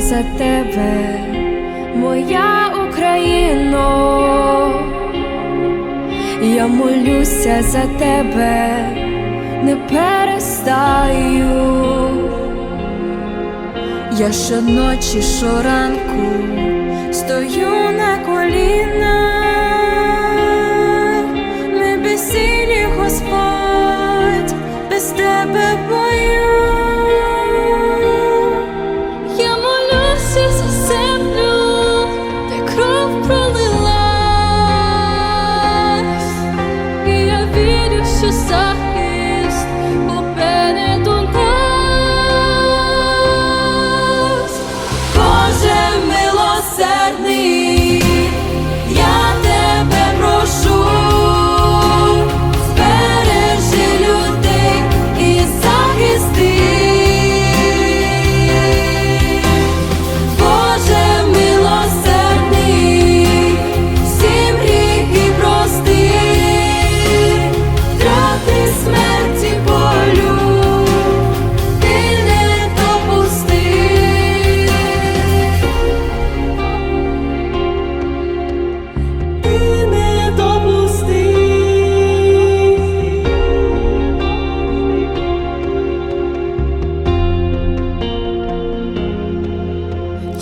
за тебе, моя Україно, я молюся за тебе, не перестаю. Я щоночі, щоранку стою на колінах, не безсилі, Господь, без тебе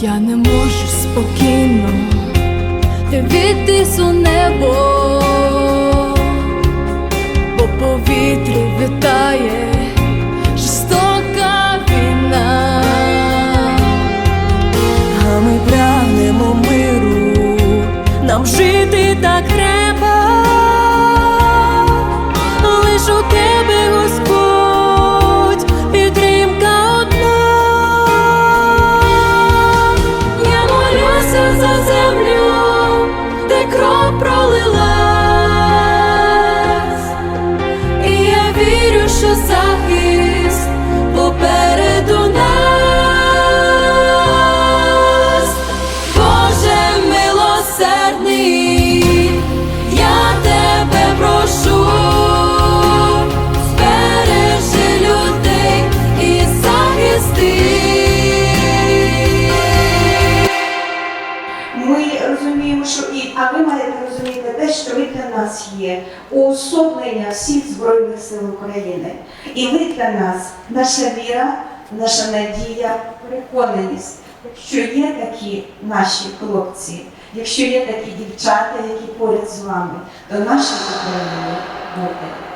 Я не можу спокійно дивитись у небо, а ви маєте розуміти те, що ви для нас є уособлення всіх збройних сил України. І ви для нас наша віра, наша надія, переконаність. Якщо є такі наші хлопці, якщо є такі дівчата, які поряд з вами, то наша Україна буде